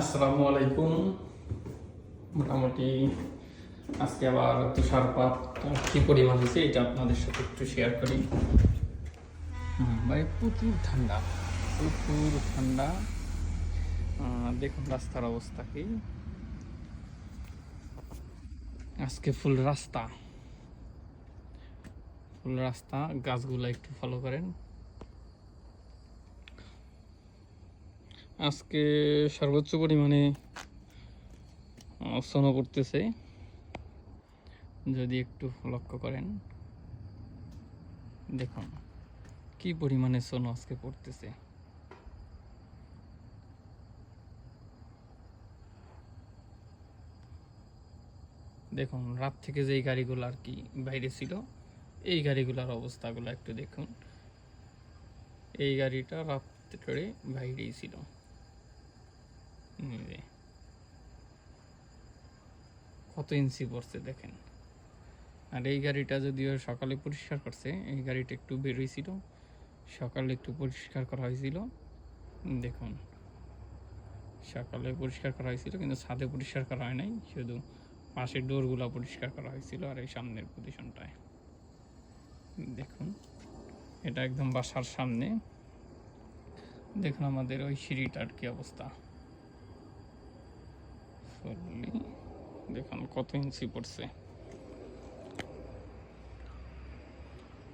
আসসালামু আলাইকুম মোটামুটি আজকে আবার তুষারপাত কি পরিমাণ হয়েছে এটা আপনাদের সাথে একটু শেয়ার করি। ভাই প্রচুর ঠান্ডা প্রচুর ঠান্ডা। দেখুন রাস্তার অবস্থা কি। আজকে ফুল রাস্তা। ফুল রাস্তা, গাছগুলো একটু ফলো করেন। আজকে সর্বোচ্চ পরিমাণে স্নো পড়তেছে। যদি একটু লক্ষ্য করেন, দেখুন, কি পরিমাণে সোনো আজকে পড়তেছে। দেখুন, রাত থেকে যেই গাড়িগুলো আর কি বাইরে ছিল, এই গাড়িগুলোর অবস্থাগুলো একটু দেখুন। এই গাড়িটা রাত রাত্রে বাইরেই ছিল। যে। কত ইঞ্চি পড়ছে দেখেন। আর এই গাড়িটা যদিও সকালে পরিষ্কার করছে, এই গাড়িটা একটু বেরোইছিল সকালে একটু পরিষ্কার করা হয়েছিল দেখুন। সকালে পরিষ্কার করা হয়েছিল কিন্তু ছাদে পরিষ্কার করা হয় নাই, শুধু পাশের ডোরগুলো পরিষ্কার করা হয়েছিল আর এই সামনের পজিশনটায় দেখুন। এটা একদম বাসার সামনে। দেখুন আমাদের ওই সিঁড়িটার কি অবস্থা। ফুললি দেখুন, কত ইঞ্চি পড়ছে।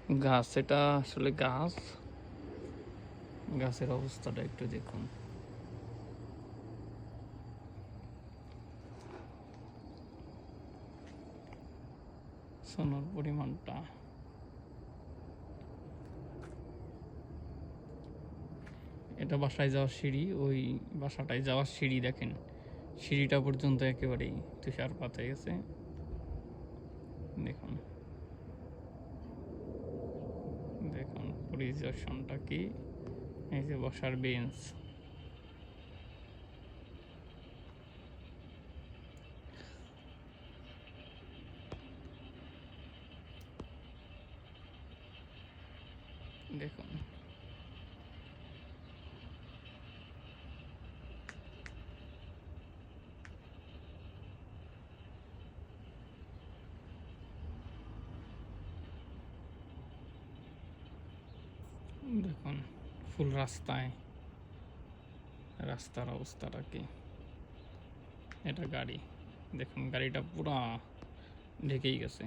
গাছ এটা আসলে গাছ গাছের অবস্থাটা একটু দেখুন। সোনার পরিমাণটা। এটা বাসায় যাওয়ার সিঁড়ি, ওই বাসাটায় যাওয়ার সিঁড়ি দেখেন। সিঁড়িটা পর্যন্ত একেবারেই তুষারপাত হয়ে গেছে। দেখুন। দেখুন পরিদর্শনটা কি? এই যে বসার বেঞ্চ। দেখুন। দেখুন, ফুল রাস্তায়। রাস্তার অবস্থাটা কি? এটা গাড়ি। দেখুন, গাড়িটা পুরা ঢেকেই গেছে।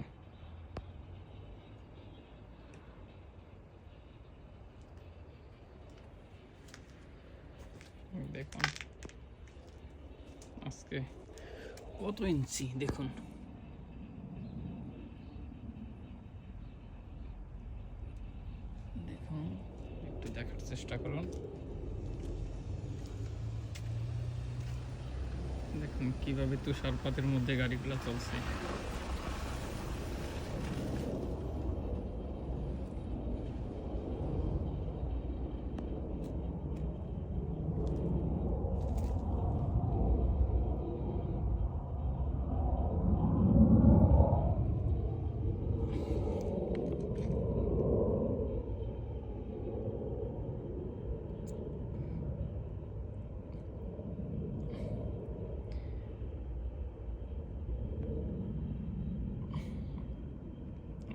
দেখুন, আজকে কত ইঞ্চি? দেখুন একটু দেখার চেষ্টা করুন। দেখুন কীভাবে তুষারপাতের মধ্যে গাড়িগুলো চলছে।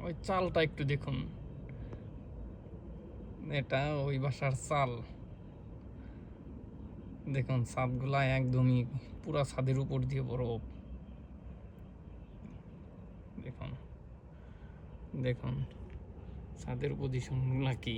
ওই চালটা একটু দেখুন। এটা ওই বাসার চাল। দেখুন ছাদগুলা একদমই পুরা ছাদের উপর দিয়ে বরফ দেখুন দেখুন, ছাদের পজিশনগুলা কি।